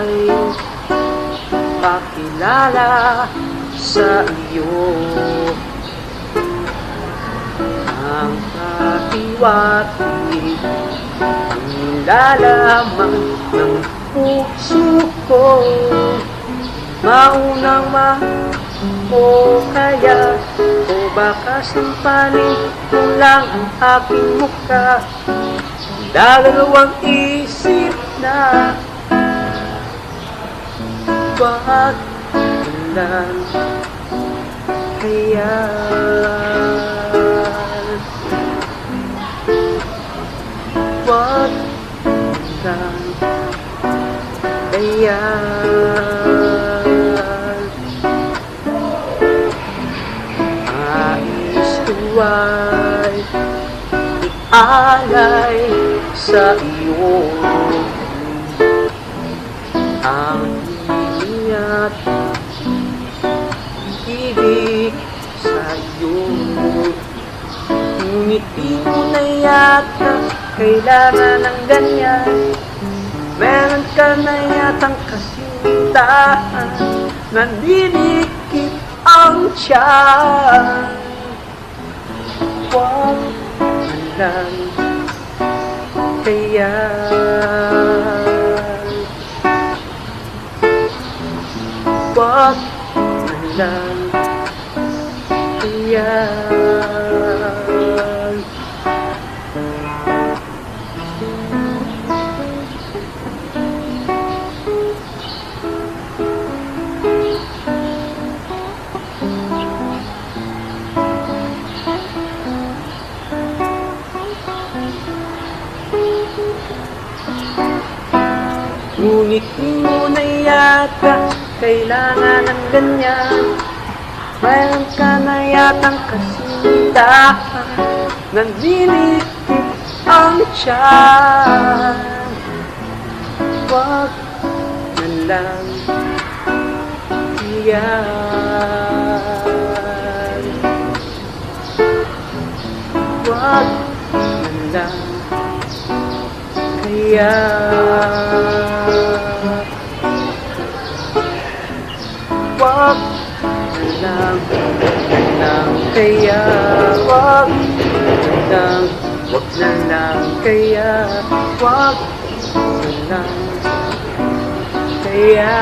ay pakilala sa iyo. Ang katiwati nilalamang ng puso ko Maunang ma o kaya o baka sampaling ko lang ang aking mukha. Dalawang isip na Wag lang kaya. Wag lang kaya Ais ko ay alay sa iyo. Ang ingat ibig sa iyo. Ngunit di mo na yata kailangan ng ganyan Meron ka na yatang kasintahan Nandinikip ang tiyan. Huwag lang kaya Huwag lang kaya Ngunit di mo na yata kailangan ng ganyan. Mayroon ka na yatang kasindahan Nanlilikip ang tiyan. Huwag man lang iyan Huwag man lang kaya lang, kaya Wag lang, wag na lang. Kaya Wag na lang. Kaya